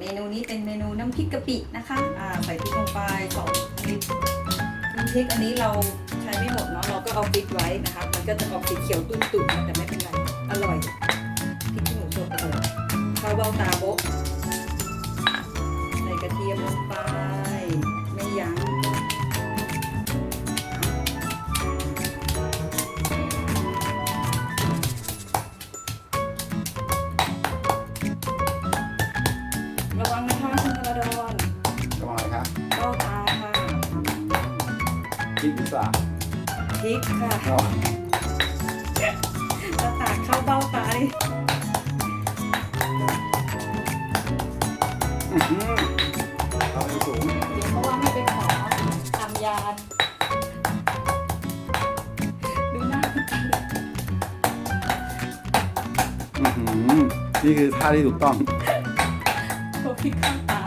เมนูนี้เป็นเมนูน้ำพริกกะปินะคะอ่าใส่พริกลงไปสองลิตรน้ำพริกอันนี้เราใช้ไม่หมดเนาะเราก็เอาปิดไว้นะคะ มันก็จะออกสีเขียวตุ้นๆแต่ไม่เป็นไรอร่อยพริกหนูสดอร่อยข้าวเบาตาโบ๊ะใส่กระเทียมลงไปไม่ยั้ง กพิซซ่าพริกค่ะอ๋อจะตากเข้าเบ้าตาดิเอาไปสูงเดี๋ยวเพราะว่าไม่ไปขอทำยาดูหน้าอื้อหือนี่คือท่าที่ถูกต้องโอ้พริกข้างตา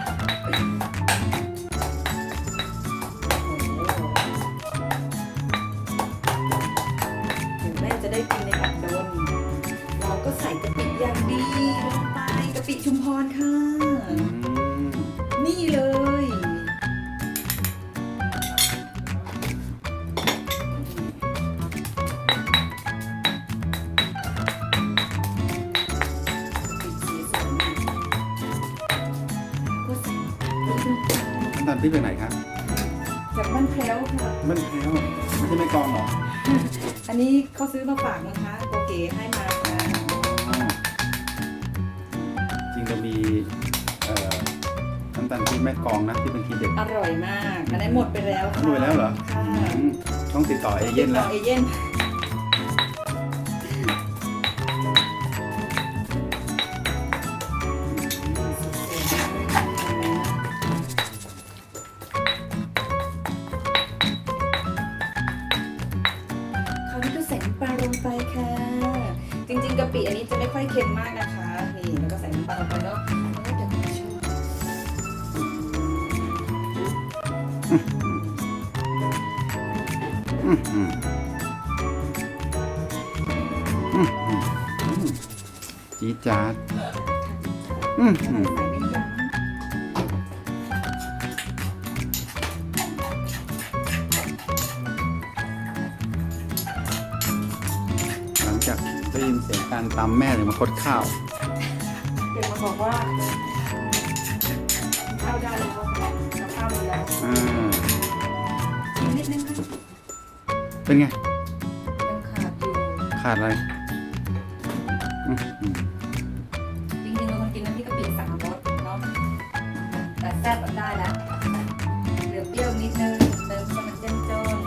ชุมพรค่ะอืมนี่เลย น้ำตาลพริกไปไหนครับจากบ้านแพร้วค่ะ มันแพ้วไม่ใช่ไม่กรองเหรอ อันนี้เขาซื้อมาฝากนะคะโกเก๋ให้มา งเรามีเอ่อน้ำตาลพริกแม่กรองนะที่เป็นทีเด็ด อร่อยมากอันนั้นหมดไปแล้วค่ะหมดไปแล้วเหรอ ค่ะอืมต้องติดต่อเอเย่นแล้ว เอเย่นคราวนี้ก็ใส่น้ำปลาลงไปค่ะ จริงๆกะปิอันนี้จะไม่ค่อยเค็มมากนะคะ จี๊ดจ๊าดอื้อหือใส่ไม่ยั้งหลังจากได้ยินเสียงการตำแม่เลยมาคดข้าว เดี๋ยวมาบอกว่าข้าวได้แล้วข้าวมีแล้วอ่าอีกนิดนึงค่ะ เป็นไง ยังขาดอยู่ขาดอะไรอื้อหือจริงๆเราคนกินน้ำพริกกะปิสามรสเนาะแต่แซ่บแบบได้แล้วเหลือเปรี้ยวนิดนึงเติมให้มันเจ้มจน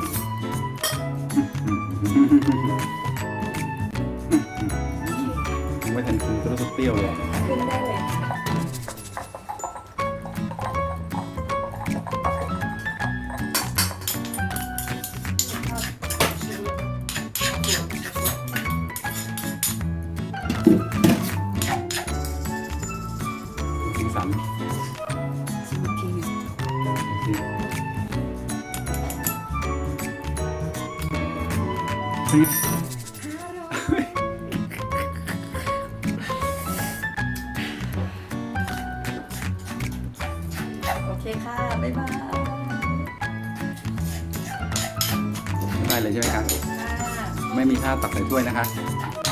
ยังไม่ทันกินก็รู้สึกเปรี้ยวเลย ขึ้นได้เลย กทีหนึ่งเป็นไงโอเคค่ะ บ๊ายบาย ได้เลยใช่ไหมครับค่ะ ไม่มีท่าตักใส่ถ้วยนะคะ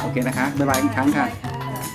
โอเคนะคะบ๊ายบายอีกครั้งค่ะ